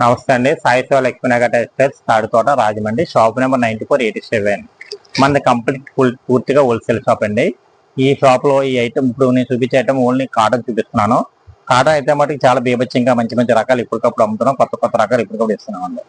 నమస్తే అండి. Sai Shiva Lakshminagar textiles Thaduthota Rajahmundry shop number ninety four eighty seven. మనది complete full పూర్తిగా wholesale shop అండి. ఈ షాప్లో ఈ ఐటమ్ ఇప్పుడు నేను చూపించే ఐటమ్ ఓన్లీ కాటన్ చూపిస్తున్నాను. కాటన్ అయితే మటుకు చాలా బీభత్సంగా మంచి మంచి రకాలు ఇప్పటికప్పుడు అమ్ముతున్నాం. కొత్త కొత్త రకాలు ఇప్పటికప్పుడు ఇస్తున్నాం అండి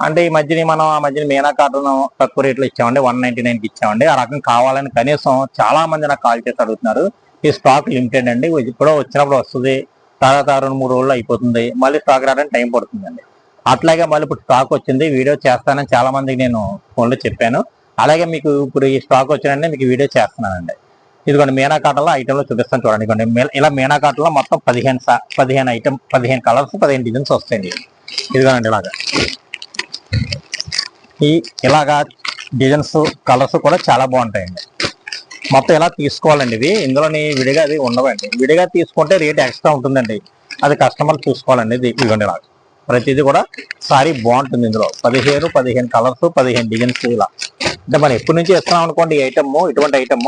అంటే ఈ మధ్యని మనం ఆ మధ్యన మీనా కాటన్ తక్కువ రేట్లో ఇచ్చామండి. వన్ నైన్టీ నైన్కి ఇచ్చామండి. ఆ రకం కావాలని కనీసం చాలా మంది నాకు కాల్ చేసి అడుగుతున్నారు. ఈ స్టాక్ లిమిటెడ్ అండి. ఇప్పుడు వచ్చినప్పుడు వస్తుంది. తర్వాత రెండు మూడు రోజులు అయిపోతుంది. మళ్ళీ స్టాక్ రావడానికి టైం పడుతుందండి. అట్లాగే మళ్ళీ ఇప్పుడు స్టాక్ వచ్చింది వీడియో చేస్తానని చాలా మందికి నేను ఫోన్లో చెప్పాను. అలాగే మీకు ఇప్పుడు ఈ స్టాక్ వచ్చినంటే మీకు వీడియో చేస్తున్నానండి. ఇదిగోండి మీనా కాటన్లో ఐటెంలో చూపిస్తాను చూడండి. ఇదిగోండి మే- ఇలా మీనా కాటన్లో మొత్తం పదిహేను పదిహేను ఐటమ్ పదిహేను కలర్స్ పదిహేను డిజైన్స్ వస్తాయండి. ఇదిగోనండి ఇలాగా. ఈ ఇలాగా డిజైన్స్ కలర్స్ కూడా చాలా బాగుంటాయండి. మొత్తం ఇలా తీసుకోవాలండి ఇవి? ఇందులోని విడిగా అది ఉండవండి. విడిగా తీసుకుంటే రేట్ ఎక్స్ట్రా ఉంటుందండి. అది కస్టమర్ చూసుకోవాలండి. ఇది ఇదిగోండి ఇలాగా. ప్రతిదీ కూడా సారీ బాగుంటుంది ఇందులో. పదిహేను పదిహేను కలర్స్ పదిహేను డిజైన్స్ ఇలా. అంటే మనం ఎప్పటి నుంచి ఇస్తున్నాం అనుకోండి ఈ ఐటమ్ ఇటువంటి ఐటమ్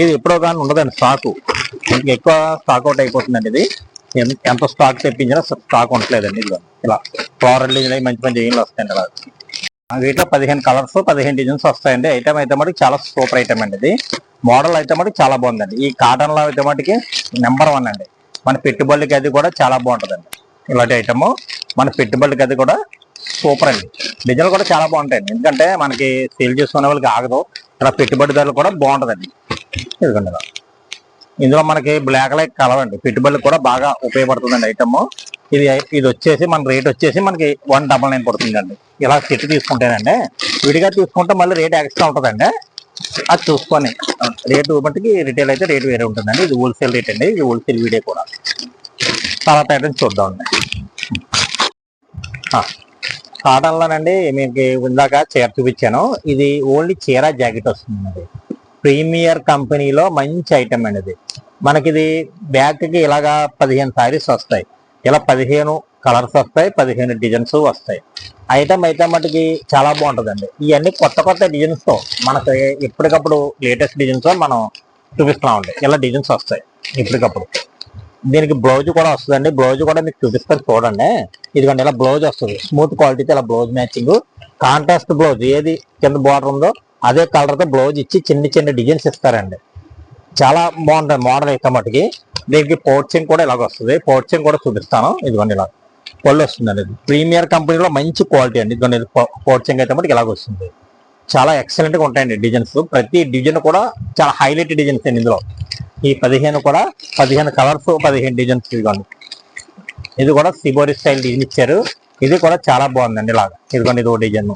ఇది ఎప్పుడో కానీ ఉండదండి స్టాకు. ఎక్కువ స్టాక్ అవుట్ అయిపోతుందండి ఇది. ఎంత స్టాక్ తెప్పించినా స్టాక్ ఉండట్లేదండి ఇందులో ఇలా ఫ్లోరల్ డిజైన్ మంచి మంచి డిజైన్లు వస్తాయండి అలా వీటిలో పదిహేను కలర్స్ పదిహేను డిజైన్స్ వస్తాయండి. ఐటమ్ అయితే మటుకు చాలా సూపర్ ఐటమ్ అండి ఇది. మోడల్ అయితే మటుకు చాలా బాగుందండి. ఈ కాటన్లో అయితే మటుకి నెంబర్ వన్ అండి. మన పెట్టుబడికి అది కూడా చాలా బాగుంటుందండి. ఇలాంటి ఐటమ్ మన పెట్టుబడులకి అది కూడా సూపర్ అండి. డిజైన్లు కూడా చాలా బాగుంటాయండి ఎందుకంటే మనకి సేల్ చేసుకునే వాళ్ళకి ఆగదు. ఇలా పెట్టుబడిదారులు కూడా బాగుంటుందండి. ఇదిగోండి ఇందులో మనకి బ్లాక్ లైట్ కలర్ అండి. పెట్టుబడులకు కూడా బాగా ఉపయోగపడుతుందండి ఐటమ్ ఇది ఇది వచ్చేసి మన రేట్ వచ్చేసి మనకి వన్ డబల్ నైన్ పడుతుందండి. ఇలా సెట్ తీసుకుంటేనండి విడిగా తీసుకుంటే మళ్ళీ రేట్ ఎక్స్ట్రా ఉంటుందండి. అది చూసుకొని రేటు మట్టుకి రిటైల్ అయితే రేట్ వేరే ఉంటుందండి. ఇది హోల్సేల్ రేట్ అండి. ఇది హోల్సేల్ వీడియో కూడా. తర్వాత ఐటమ్స్ చూద్దామండి. కాటన్లోనండి మీకు ఇందాక చీర చూపించాను. ఇది ఓన్లీ చీర జాకెట్ వస్తుందండి. ప్రీమియర్ కంపెనీలో మంచి ఐటమ్ అండి ఇది. మనకి ఇది ఇలాగా పదిహేను సారీస్ వస్తాయి. ఇలా పదిహేను కలర్స్ వస్తాయి పదిహేను డిజైన్స్ వస్తాయి. ఐటమ్ అయితే మటుకి చాలా బాగుంటుందండి. ఇవన్నీ కొత్త కొత్త డిజైన్స్తో మనకి ఎప్పటికప్పుడు లేటెస్ట్ డిజైన్స్ మనం చూపిస్తున్నామండి. ఇలా డిజైన్స్ వస్తాయి ఇప్పటికప్పుడు. దీనికి బ్లౌజ్ కూడా వస్తుందండి. బ్లౌజ్ కూడా మీకు చూపిస్తారు చూడండి. ఇదిగోండి ఇలా బ్లౌజ్ వస్తుంది. స్మూత్ క్వాలిటీతో ఇలా బ్లౌజ్ మ్యాచింగ్. కాంట్రాస్ట్ బ్లౌజ్ ఏది కింద బార్డర్ ఉందో అదే కలర్తో బ్లౌజ్ ఇచ్చి చిన్న చిన్న డిజైన్స్ ఇస్తారండి. చాలా బాగుంటుంది మోడల్ అయితే మటుకి. దీనికి పోర్చింగ్ కూడా ఇలాగ వస్తుంది. పోర్చింగ్ కూడా చూపిస్తాను. ఇదిగోండి ఇలా పళ్ళు వస్తుందండి ఇది. ప్రీమియర్ కంపెనీలో మంచి క్వాలిటీ అండి. ఇదిగోండి పోర్చింగ్ అయితే మటుకు ఇలాగ వస్తుంది. చాలా ఎక్సలెంట్గా ఉంటాయండి డిజైన్స్. ప్రతి డిజైన్ కూడా చాలా హైలైట్ డిజైన్స్ అండి ఇందులో. ఈ పదిహేను కూడా పదిహేను కలర్స్ పదిహేను డిజైన్స్ ఇదిగోండి. ఇది కూడా సిబోరి స్టైల్ డిజైన్ ఇచ్చారు. ఇది కూడా చాలా బాగుందండి ఇలాగా. ఇదిగోండి ఇది డిజైన్.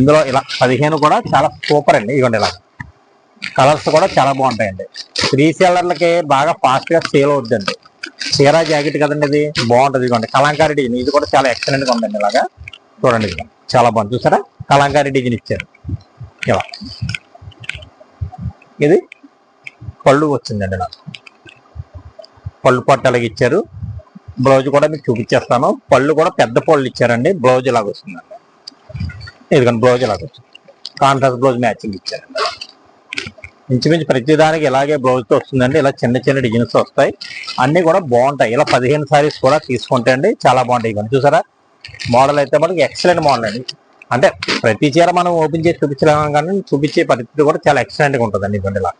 ఇందులో ఇలా పదిహేను కూడా చాలా సూపర్ అండి. ఇదిగోండి ఇలా. కలర్స్ కూడా చాలా బాగుంటాయండి. రీసేలర్లకి బాగా ఫాస్ట్గా సేల్ అవుతుందండి చీరా జాకెట్ కదండి ఇది. బాగుంటుంది ఇదిగోండి. కలంకారీ డిజైన్. ఇది కూడా చాలా ఎక్సలెంట్గా ఉందండి ఇలాగా. చూడండి ఇది చాలా బాగుంది. చూసారా? కలంకారీ డిజైన్ ఇచ్చారు. ఇలా. ఇది పళ్ళు వచ్చిందండి నాకు. పళ్ళు పట్టాలకి ఇచ్చారు. బ్లౌజ్ కూడా మీకు చూపించేస్తాను. పళ్ళు కూడా పెద్ద పళ్ళు ఇచ్చారండి. బ్లౌజ్ ఇలాగ వస్తుందండి. ఇదిగోండి బ్లౌజ్ ఇలాగ వచ్చింది కాంట్రాస్ట్ బ్లౌజ్ మ్యాచింగ్ ఇచ్చారండి ఇంచుమించు ప్రతిదానికి ఇలాగే బ్లౌజ్తో వస్తుందండి. ఇలా చిన్న చిన్న డిజైన్స్ వస్తాయి. అన్నీ కూడా బాగుంటాయి. ఇలా పదిహేను సారీస్ కూడా తీసుకుంటే అండి చాలా బాగుంటాయి. ఇవన్నీ చూసారా? మోడల్ అయితే మనకి ఎక్సలెంట్ మోడల్ అండి. అంటే ప్రతి చీర మనం ఓపెన్ చేసి చూపించలేము కానీ చూపించే పరిస్థితి కూడా చాలా ఎక్సలెంట్గా ఉంటుందండి. ఇవన్నీ ఇలా.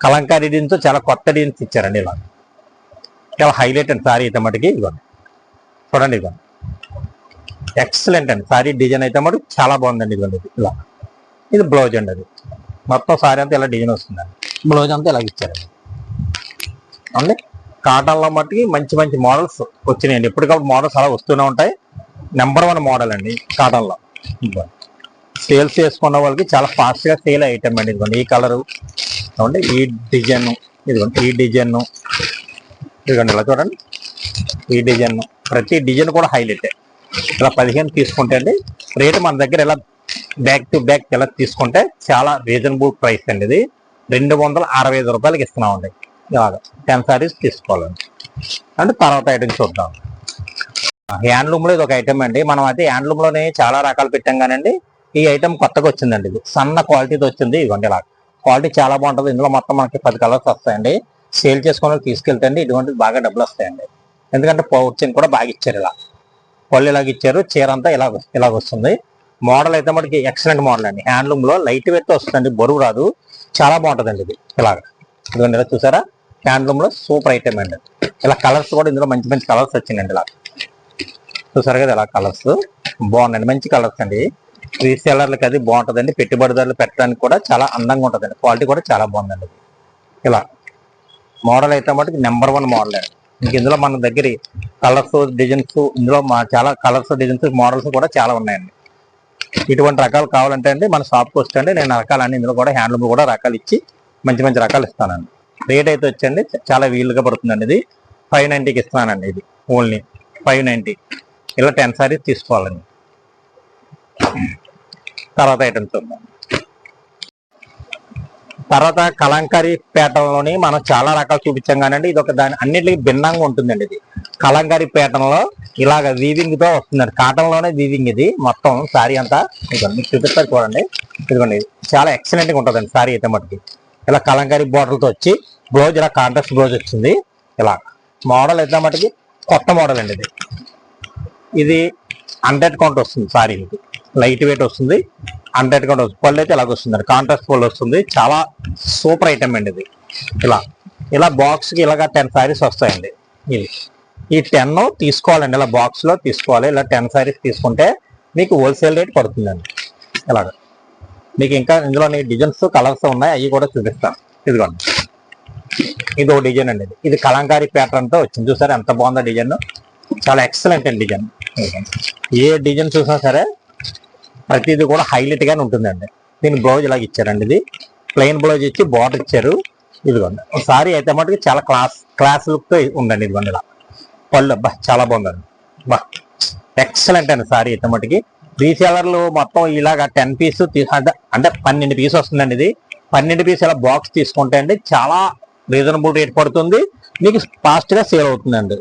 కలంకారీ డిజైన్తో చాలా కొత్త డిజైన్స్ ఇచ్చారండి ఇలా చాలా హైలైట్ అండి సారీ అయితే మటుకి ఇవ్వండి చూడండి ఇవ్వండి ఎక్సలెంట్ అండి సారీ డిజైన్ అయితే మటుకు చాలా బాగుందండి ఇదిగోండి ఇది ఇలా. ఇది బ్లౌజ్ అండి అది. మొత్తం సారీ అంతా ఇలా డిజైన్ వస్తుందండి. బ్లౌజ్ అంతా ఇలా ఇచ్చారండి. అండి కాటన్లో మట్టుకి మంచి మంచి మోడల్స్ వచ్చినాయండి. ఎప్పటికప్పుడు మోడల్స్ అలా వస్తూనే ఉంటాయి. నెంబర్ వన్ మోడల్ అండి కాటన్లో. ఇదిగో సేల్స్ చేసుకున్న వాళ్ళకి చాలా ఫాస్ట్గా సేల్ ఐటమ్ అండి ఇదిగోండి. ఈ కలరు చూడండి ఈ డిజైన్ ఇదిగోండి ఈ డిజైన్. ఇదిగోండి ఇలా చూడండి. ఈ డిజైన్. ప్రతి డిజైన్ కూడా హైలైట్. ఇలా పదిహేను తీసుకుంటే అండి రేటు మన దగ్గర ఇలా బ్యాక్ టు బ్యాక్ ఇలా తీసుకుంటే చాలా రీజనబుల్ ప్రైస్ అండి ఇది. రెండు వందల అరవై ఐదు రూపాయలకి ఇస్తున్నామండి. ఇలాగ టెన్ సారీస్ తీసుకోవాలండి. అంటే తర్వాత ఐటమ్ చూద్దాం. హ్యాండ్లూమ్లో ఇది ఒక ఐటమ్ అండి. మనం అయితే హ్యాండ్లూమ్లోనే చాలా రకాలు పెట్టాం కానండి ఈ ఐటమ్ కొత్తగా వచ్చిందండి ఇది. సన్న క్వాలిటీతో వచ్చింది. ఇదిగోండి ఇలా. క్వాలిటీ చాలా బాగుంటుంది. ఇందులో మొత్తం మనకి పది కలర్స్ వస్తాయండి. సేల్ చేసుకుని తీసుకెళ్తే ఇటువంటిది బాగా డబ్బులు వస్తాయండి. ఎందుకంటే పౌచింగ్ కూడా బాగా ఇచ్చారు ఇలా. పళ్ళు ఇలాగ ఇచ్చారు. చీర అంతా ఇలా ఇలాగ వస్తుంది. మోడల్ అయితే మనకి ఎక్సలెంట్ మోడల్ అండి. హ్యాండ్లూమ్లో లైట్ వెయిట్ వస్తుందండి. బరువు రాదు. చాలా బాగుంటుందండి ఇది. ఇలాగ. ఇదిగోండి ఇలా చూసారా? హ్యాండ్లూమ్లో సూపర్ ఐటమ్ అండి. ఇలా కలర్స్ కూడా ఇందులో మంచి మంచి కలర్స్ వచ్చిందండి ఇలా. చూసారు కదా ఇలా కలర్స్. బాగుందండి మంచి కలర్స్ అండి. రీసేలర్లకి అది బాగుంటుందండి. పెట్టుబడిదారులు పెట్టడానికి కూడా చాలా అందంగా ఉంటుందండి. క్వాలిటీ కూడా చాలా బాగుందండి. ఇలా మోడల్ అయితే మటుకు నెంబర్ వన్ మోడల్ అండి. ఇంక ఇందులో మన దగ్గర కలర్స్ డిజైన్స్ ఇందులో మా చాలా కలర్స్ డిజైన్స్ మోడల్స్ కూడా చాలా ఉన్నాయండి. ఇటువంటి రకాలు కావాలంటే అండి మన షాప్కి వస్తే నేను రకాలన్నీ ఇందులో కూడా హ్యాండ్లూమ్ కూడా రకాలు ఇచ్చి మంచి మంచి రకాలు ఇస్తానండి. రేట్ అయితే వచ్చండి చాలా వీలుగా పడుతుందండి ఇది. ఫైవ్ నైంటీకి ఇస్తున్నానండి ఇది ఓన్లీ. ఫైవ్ నైంటీ ఇలా టెన్ సారీస్ తీసుకోవాలండి. తర్వాత ఐటమ్స్ చూద్దాం. తర్వాత కలంకారీ పేటలోని మనం చాలా రకాలు చూపించాం కానండి. ఇది ఒక దాని అన్నిటికీ భిన్నంగా ఉంటుందండి ఇది. కలంకారీ పేటంలో ఇలాగ వీవింగ్తో వస్తుందండి కాటన్లోనే వీవింగ్ ఇది. మొత్తం సారీ అంతా ఇదిగోండి చూపిస్తారు చూడండి. ఇదిగోండి చాలా ఎక్సలెంట్గా ఉంటుందండి సారీ అయితే మటుకి. ఇలా కలంకారీ బోర్డర్తో వచ్చి బ్లౌజ్ ఇలా కాంట్రాస్ట్ బ్లౌజ్ వచ్చింది ఇలా మోడల్ అయితే మటుకి కొత్త మోడల్ అండి ఇది. ఇది హండ్రెడ్ కౌంట్ వస్తుంది సారీ ఇది లైట్ వెయిట్ వస్తుంది. హండ్రెడ్ కూడా వస్తుంది. పళ్ళు అయితే ఇలాగ వస్తుంది కాంట్రాస్ట్ పళ్ళు వస్తుంది. చాలా సూపర్ ఐటమ్ అండి ఇది. ఇలా ఇలా బాక్స్కి ఇలాగ టెన్ శారీస్ వస్తాయండి. ఇది ఈ టెన్ తీసుకోవాలండి. ఇలా బాక్స్లో తీసుకోవాలి. ఇలా టెన్ శారీస్ తీసుకుంటే మీకు హోల్సేల్ రేట్ పడుతుందండి. ఇలాగ. మీకు ఇంకా ఇందులో డిజైన్స్ కలర్స్ ఉన్నాయి. అవి కూడా చూపిస్తాను ఇదిగోండి. ఇది ఒక డిజైన్ అండి ఇది. ఇది కలంకారీ ప్యాటర్న్తో వచ్చింది. చూసారా ఎంత బాగుందో డిజైన్ చాలా ఎక్సలెంట్ అండి డిజైన్ ఏ డిజైన్ చూసినా సరే ప్రతిది కూడా హైలైట్ గానే ఉంటుందండి. దీని బ్లౌజ్ ఇలాగ ఇచ్చారండి ఇది. ప్లెయిన్ బ్లౌజ్ ఇచ్చి బార్డర్ ఇచ్చారు. ఇదిగోండి. సారీ అయితే మటుకు చాలా క్లాస్ క్లాస్ లుక్తో ఉందండి ఇదిగోండి ఇలా. పళ్ళు అబ్బా చాలా బాగుందండి. బా ఎక్సలెంట్ అండి సారీ అయితే మటుకి. రీసేలర్లు మొత్తం ఇలాగ టెన్ పీస్ అంటే పన్నెండు పీస్ వస్తుందండి ఇది. పన్నెండు పీస్ ఇలా బాక్స్ తీసుకుంటే అండి చాలా రీజనబుల్ రేట్ పడుతుంది. మీకు ఫాస్ట్గా సేల్ అవుతుందండి.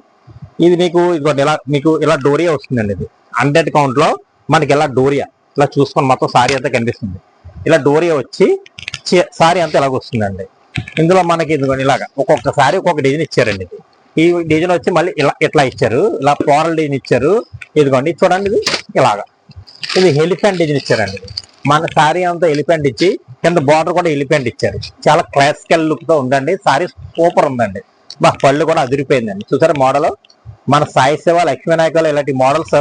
ఇది మీకు ఇదిగోండి ఇలా మీకు ఇలా డోరియా వస్తుందండి ఇది. హండ్రెడ్ కౌంట్లో మనకి ఇలా డోరియా. ఇలా చూసుకొని మొత్తం సారీ అంతా కనిపిస్తుంది. ఇలా డోరియా వచ్చి సారీ అంతా ఇలాగ వస్తుందండి. ఇందులో మనకి ఇదిగోండి ఇలాగ ఒక్కొక్క సారీ ఒక్కొక్క డిజైన్ ఇచ్చారండి ఇది. ఈ డిజైన్ వచ్చి మళ్ళీ ఇలా ఇట్లా ఇచ్చారు. ఇలా ఫ్లోరల్ డిజైన్ ఇచ్చారు. ఇదిగోండి చూడండి ఇది ఇలాగా. ఇది ఎలిఫెంట్ డిజైన్ ఇచ్చారండి మన సారీ అంతా ఎలిఫెంట్ ఇచ్చి కింద బార్డర్ కూడా ఎలిఫెంట్ ఇచ్చారు. చాలా క్లాసికల్ లుక్తో ఉందండి. సారీ సూపర్ ఉందండి. మా పళ్ళు కూడా అదిరిపోయిందండి. చూసారా మోడల్ మన సాయి సేవ లక్ష్మీనాయకలు ఇలాంటి మోడల్స్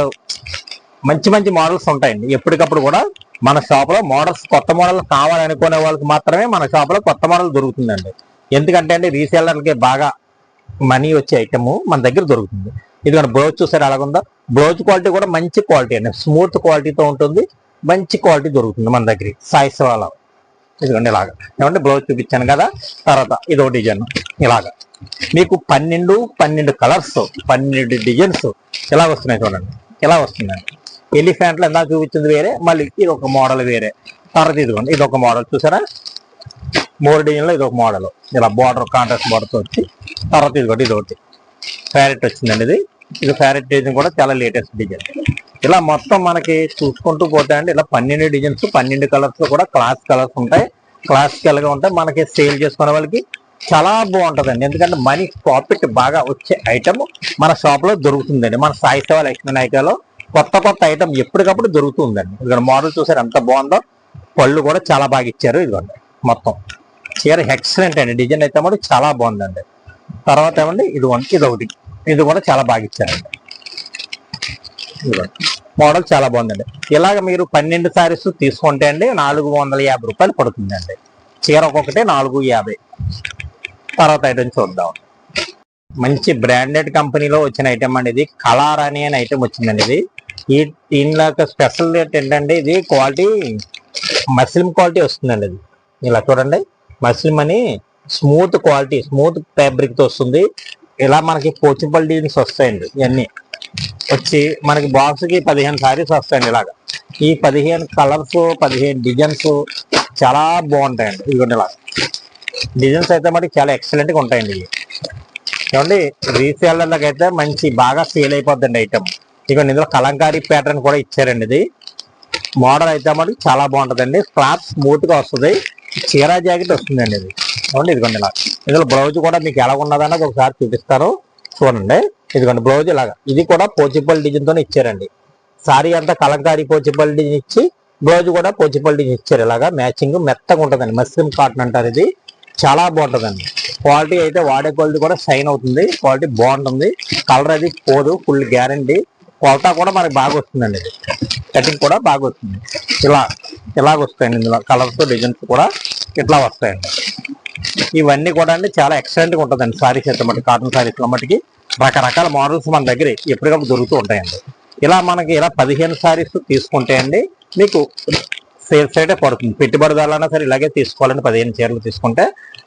మంచి మంచి మోడల్స్ ఉంటాయండి. ఎప్పటికప్పుడు కూడా మన షాప్లో మోడల్స్ కొత్త మోడల్ కావాలనుకునే వాళ్ళకి మాత్రమే మన షాప్లో కొత్త మోడల్ దొరుకుతుందండి. ఎందుకంటే అండి రీసేలర్కి బాగా మనీ వచ్చే ఐటమ్ మన దగ్గర దొరుకుతుంది. ఇది బ్లౌజ్ చూసారు అలాగుందా బ్లౌజ్ క్వాలిటీ కూడా మంచి క్వాలిటీ అండి. స్మూత్ క్వాలిటీతో ఉంటుంది మంచి క్వాలిటీ దొరుకుతుంది మన దగ్గర సాయి వాళ్ళ ఇదిగోండి ఇలాగా. ఏమంటే బ్లౌజ్ చూపించాను కదా తర్వాత ఇదో డిజైన్ ఇలాగా. మీకు పన్నెండు పన్నెండు కలర్స్ పన్నెండు డిజైన్స్ ఇలా వస్తున్నాయి చూడండి. ఇలా వస్తుందండి ఎలిఫెంట్లు ఎంత చూపించింది వేరే మళ్ళీ ఇది ఒక మోడల్ వేరే. తర్వాత ఇదిగోండి ఇది ఒక మోడల్ చూసారా? మూడు డిజైన్లో ఇది ఒక మోడల్. ఇలా బార్డర్ కాంట్రాస్ట్ బార్డర్తో వచ్చి తర్వాత ఇదిగోండి ఇది ఒకటి. ఫ్యారెట్ వచ్చిందండి ఇది. ఇది ఫ్యారెట్ డిజైన్ కూడా చాలా లేటెస్ట్ డిజైన్ ఇలా మొత్తం మనకి చూసుకుంటూ పోతే అండి ఇలా పన్నెండు డిజైన్స్ పన్నెండు కలర్స్ కూడా క్లాస్ కలర్స్ ఉంటాయి. క్లాసికల్గా ఉంటాయి. మనకి సేల్ చేసుకునే వాళ్ళకి చాలా బాగుంటుందండి. ఎందుకంటే మనీ ప్రాఫిట్ బాగా వచ్చే ఐటమ్ మన షాప్లో దొరుకుతుందండి. మన సాయి సేవ లక్ష్మీ నాయకలో కొత్త కొత్త ఐటమ్ ఎప్పటికప్పుడు దొరుకుతుందండి. ఇక్కడ మోడల్ చూసారు ఎంత బాగుందో? పళ్ళు కూడా చాలా బాగా ఇచ్చారు ఇదిగోండి మొత్తం. చీర ఎక్సలెంట్ అండి. డిజైన్ అయితే మటు చాలా బాగుందండి. తర్వాత ఏమండి? ఇది ఒకటి ఇది ఒకటి ఇది కూడా చాలా బాగా ఇచ్చారండి. మోడల్ చాలా బాగుందండి. ఇలాగ మీరు పన్నెండు సారీస్ తీసుకుంటే అండి నాలుగు వందల యాభై రూపాయలు పడుతుందండి. చీర ఒక్కొక్కటి నాలుగు యాభై. తర్వాత ఐటమ్ చూద్దాం. మంచి బ్రాండెడ్ కంపెనీలో వచ్చిన ఐటమ్ అండి ఇది. కలార్ అని అనే ఐటమ్ వచ్చిందండి ఇది. ఈ దీనిలో స్పెషల్ ఏంటంటే ఇది క్వాలిటీ మస్లిం క్వాలిటీ వస్తుందండి ఇది ఇలా చూడండి. మస్లిం అని స్మూత్ క్వాలిటీ స్మూత్ ఫ్యాబ్రిక్తో వస్తుంది. ఇలా మనకి పోచిపల్ డిజైన్స్ వస్తాయండి ఇవన్నీ. వచ్చి మనకి బాక్స్కి పదిహేను సారీస్ వస్తాయండి ఇలాగా. ఈ పదిహేను కలర్స్ పదిహేను డిజైన్స్ చాలా బాగుంటాయండి. ఇదిగోండి ఇలా. డిజైన్స్ అయితే మనకి చాలా ఎక్సలెంట్గా ఉంటాయండి ఇవి. ఏమండి రీసేలర్లకు అయితే మంచి బాగా సేల్ అయిపోద్దండి ఐటమ్ ఇక ఇందులో కలంకారీ ప్యాటర్న్ కూడా ఇచ్చారండి ఇది. మోడల్ అయితే మనకి చాలా బాగుంటుందండి. క్లాత్ స్మూత్గా వస్తుంది. చీరా జాకెట్ వస్తుందండి ఇది. చూడండి ఇదిగోండి ఇలా. ఇందులో బ్లౌజ్ కూడా మీకు ఎలా ఉన్నదన్నది ఒకసారి చూపిస్తారు. చూడండి. ఇదిగోండి బ్లౌజ్ ఇలాగా. ఇది కూడా పోచిపల్ డిజైన్ తోనే ఇచ్చారండి. సారీ అంతా కలంకారీ పోచిపల్ డిజైన్ ఇచ్చి బ్లౌజ్ కూడా పోచిపల్ డిజైన్ ఇచ్చారు. ఇలాగా మ్యాచింగ్ మెత్తగా ఉంటుందండి. మస్లిం కాటన్ అంటారు ఇది. చాలా బాగుంటుందండి. క్వాలిటీ అయితే వాడే క్వాలిటీ కూడా షైన్ అవుతుంది. క్వాలిటీ బాగుంటుంది. కలర్ అది పోదు. ఫుల్ గ్యారంటీ కొలత కూడా మనకి బాగా వస్తుందండి కటింగ్ కూడా బాగా వస్తుంది ఇలా ఇలాగ వస్తాయండి ఇందులో. కలర్స్ డిజైన్స్ కూడా ఇట్లా వస్తాయండి. ఇవన్నీ కూడా అండి చాలా ఎక్సలెంట్గా ఉంటుందండి సారీస్ అయితే మటు కాటన్ సారీస్లో మటుకి రకరకాల మోడల్స్ మన దగ్గర ఎప్పటికప్పుడు దొరుకుతూ ఉంటాయండి. ఇలా మనకి ఇలా పదిహేను సారీస్ తీసుకుంటే అండి మీకు సేల్స్ అయితే పడుతుంది. పెట్టుబడిదారులైనా సరే ఇలాగే తీసుకోవాలని పదిహేను చీరలు తీసుకుంటే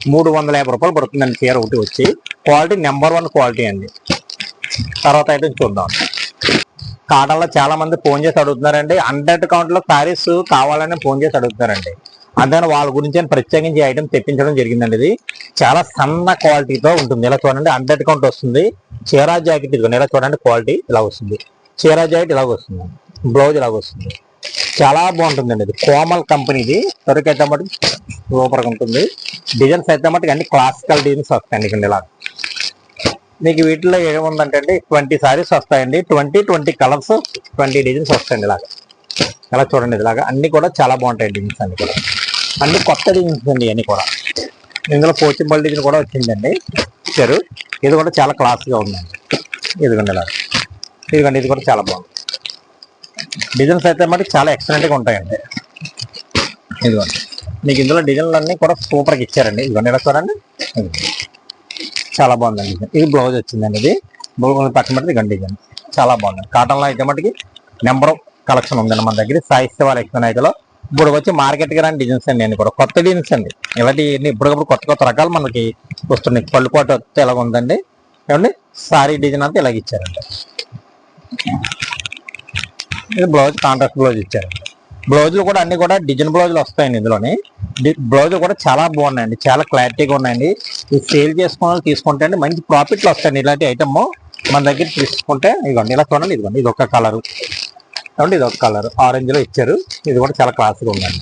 మూడు వందల యాభై రూపాయలు పడుతుందండి చీర ఒకటి వచ్చి. క్వాలిటీ నెంబర్ వన్ క్వాలిటీ అండి. తర్వాత అయితే చూద్దాం. కాటన్లో చాలా మంది ఫోన్ చేసి అడుగుతున్నారండి. హండ్రెడ్ కౌంట్లో సారీస్ కావాలని ఫోన్ చేసి అడుగుతున్నారండి. అందుకని వాళ్ళ గురించి ప్రత్యేకించి ఐటమ్ తెప్పించడం జరిగిందండి ఇది. చాలా సన్న క్వాలిటీతో ఉంటుంది. ఇలా చూడండి హండ్రెడ్ కౌంట్ వస్తుంది. చీరా జాకెట్ ఇదిగోండి ఇలా చూడండి క్వాలిటీ ఇలా వస్తుంది. చీరా జాకెట్ ఇలాగ వస్తుంది. బ్లౌజ్ ఇలాగ వస్తుంది. చాలా బాగుంటుందండి ఇది. కోమల్ కంపెనీది సరుకు అయితే మటుకు సూపర్గా ఉంటుంది. డిజైన్స్ అయితే మటుకు అన్ని క్లాసికల్ డిజైన్స్ వస్తాయండి ఇక్కడ ఇలా మీకు వీటిలో ఏముందంటే అండి ట్వంటీ సారీస్ వస్తాయండి. Twenty twenty colours twenty designs వస్తాయండి ఇలాగా. ఇలా చూడండి ఇలాగా. అన్ని కూడా చాలా బాగుంటాయి డిజైన్స్ అన్ని కూడా. అన్ని కొత్త డిజైన్స్ అండి అన్ని కూడా. ఇందులో పోచింబల్ డిజైన్ కూడా వచ్చిందండి. ఇచ్చారు ఇది కూడా చాలా క్లాస్గా ఉందండి. ఇదిగోండి ఇలా ఇదిగోండి ఇది కూడా చాలా బాగుంది. డిజైన్స్ అయితే మరి చాలా ఎక్సలెంట్గా ఉంటాయండి. ఇదిగోండి. మీకు ఇందులో డిజైన్లు అన్నీ కూడా సూపర్గా ఇచ్చారండి. ఇదిగోండి ఇలా చూడండి. ఇదిగోండి. చాలా బాగుందండి. ఇది బ్లౌజ్ వచ్చిందండి ఇది. బ్లౌజ్ పక్కన పెడితే గండి డిజైన్ చాలా బాగుంది. కాటన్లో అయితే మటుకి నెంబర్ కలెక్షన్ ఉందండి మన దగ్గర. సాహిత్య వాళ్ళ ఎక్స్పెన్ అయితే ఇప్పుడు వచ్చి మార్కెట్కి రాని డిజైన్స్ అండి నేను కూడా. కొత్త డిజైన్స్ అండి. ఇలాంటి ఇప్పటికప్పుడు కొత్త కొత్త రకాలు మనకి వస్తున్నాయి. పళ్ళు కోట వస్తే ఎలాగ ఉందండి. ఏమండి? సారీ డిజైన్ అంతా ఇలాగ ఇచ్చారండి. ఇది బ్లౌజ్ కాంట్రాక్ట్ బ్లౌజ్ ఇచ్చారు. బ్లౌజులు కూడా అన్ని కూడా డిజైన్ బ్లౌజులు వస్తాయండి ఇందులోని. బ్లౌజులు కూడా చాలా బాగున్నాయండి చాలా క్లారిటీగా ఉన్నాయండి. ఇది సేల్ చేసుకున్న తీసుకుంటే అండి మంచి ప్రాఫిట్లు వస్తాయండి ఇలాంటి ఐటమ్. మన దగ్గర తీసుకుంటే ఇదిగోండి ఇలా చూడండి ఇదిగోండి ఇది ఒక కలర్. కాబట్టి ఇది ఒక కలర్ ఆరెంజ్లో ఇచ్చారు. ఇది కూడా చాలా క్లాస్గా ఉందండి.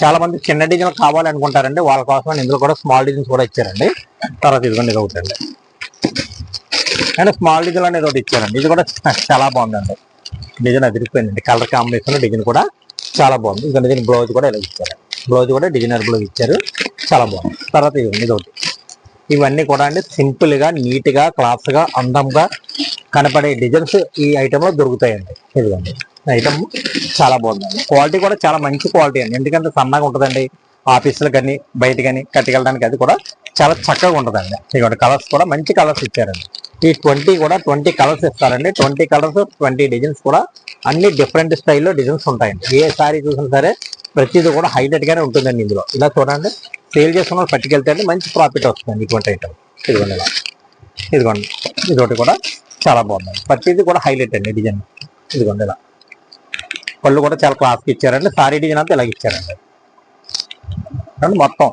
చాలా మంది చిన్న డిజైన్ కావాలనుకుంటారండి వాళ్ళ కోసం ఇందులో కూడా స్మాల్ డిజైన్స్ కూడా ఇచ్చారండి. తర్వాత ఇదిగోండి ఇది ఒకటండి. అండి అండ్ స్మాల్ డిజైన్ అనేది ఒకటి ఇచ్చారండి. ఇది కూడా చాలా బాగుందండి. డిజైన్ అదిరిపోయిందండి. కలర్ కాంబినేషన్ డిజైన్ కూడా చాలా బాగుంది. ఎందుకంటే దీని బ్లౌజ్ కూడా ఇలా ఇచ్చారు. బ్లౌజ్ కూడా డిజైనర్ బ్లౌజ్ ఇచ్చారు. చాలా బాగుంది. తర్వాత ఇవన్నీ ఇది ఒకటి ఇవన్నీ కూడా అండి సింపుల్గా నీట్గా గా అందంగా కనపడే డిజైన్స్ ఈ ఐటెంలో లో దొరుకుతాయండి. ఇదిగోండి. ఐటమ్ చాలా బాగుందండి. క్వాలిటీ కూడా చాలా మంచి క్వాలిటీ అండి. ఎందుకంటే సన్నగా ఉంటుందండి. ఆఫీసులు కానీ బయట కానీ కట్టుకెళ్ళడానికి అది కూడా చాలా చక్కగా ఉంటుందండి. ఇదిగోండి. కలర్స్ కూడా మంచి కలర్స్ ఇచ్చారండి. ఈ ట్వంటీ కూడా ట్వంటీ కలర్స్ ఇస్తారండి. ట్వంటీ కలర్స్ ట్వంటీ డిజైన్స్ కూడా అన్ని డిఫరెంట్ స్టైల్లో డిజైన్స్ ఉంటాయండి. ఏ సారీ చూసినా సరే ప్రతిదీ కూడా హైలైట్ గానే ఉంటుందండి ఇందులో. ఇలా చూడండి. సేల్ చేసుకున్న వాళ్ళు పట్టుకెళ్తే మంచి ప్రాఫిట్ వస్తుంది ఇటువంటి ఐటమ్. ఇదిగోండి ఇలా. ఇదిగోండి. ఇదొకటి కూడా చాలా బాగుంది ప్రతిదీ కూడా హైలైట్ అండి డిజైన్. ఇదిగోండి ఇలా. పళ్ళు కూడా చాలా క్లాస్కి ఇచ్చారండి. సారీ డిజైన్ అంతా ఇలాగ ఇచ్చారండి. మొత్తం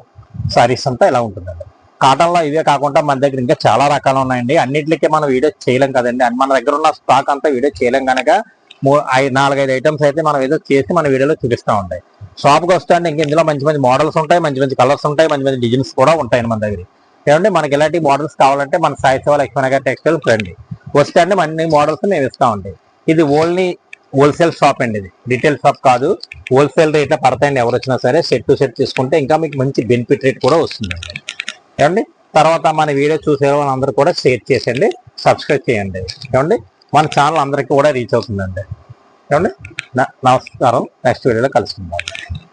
సారీస్ అంతా ఇలా ఉంటుందండి. కాటన్లో ఇవే కాకుండా మన దగ్గర ఇంకా చాలా రకాలు ఉన్నాయండి. అన్నిటికీ మనం వీడియో చేయలేం కదండి. అండ్ మన దగ్గర ఉన్న స్టాక్ అంతా వీడియో చేయలేం కనుక నాలుగైదు ఐటమ్స్ అయితే మనం ఏదో చేసి మన వీడియోలో చూపిస్తా ఉంటాయి. షాప్కి వస్తే అండి ఇంక ఇందులో మంచి మంచి మోడల్స్ ఉంటాయి మంచి మంచి కలర్స్ ఉంటాయి మంచి మంచి డిజైన్స్ కూడా ఉంటాయి మన దగ్గర. ఏమంటే మనకి ఎలాంటి మోడల్స్ కావాలంటే మన సాయి సేవ లక్ష్మణ గారి టెక్స్టైల్స్ రండి వస్తే అండి అన్ని మోడల్స్ మేము ఇస్తా ఉంటాయి. ఇది ఓన్లీ హోల్సేల్ షాప్ అండి ఇది. రిటైల్ షాప్ కాదు. హోల్సేల్ రేట్లో పడతాయండి ఎవరు వచ్చినా సరే. సెట్ టు సెట్ తీసుకుంటే ఇంకా మీకు మంచి బెనిఫిట్ రేట్ కూడా వస్తుందండి. ఏమండి? తర్వాత మన వీడియో చూసే వాళ్ళందరూ కూడా షేర్ చేసేయండి సబ్స్క్రైబ్ చేయండి. ఏమండి? మన ఛానల్ అందరికీ కూడా రీచ్ అవుతుందండి. ఏమండి? న- నమస్కారం. నెక్స్ట్ వీడియోలో కలుసుకుందాం.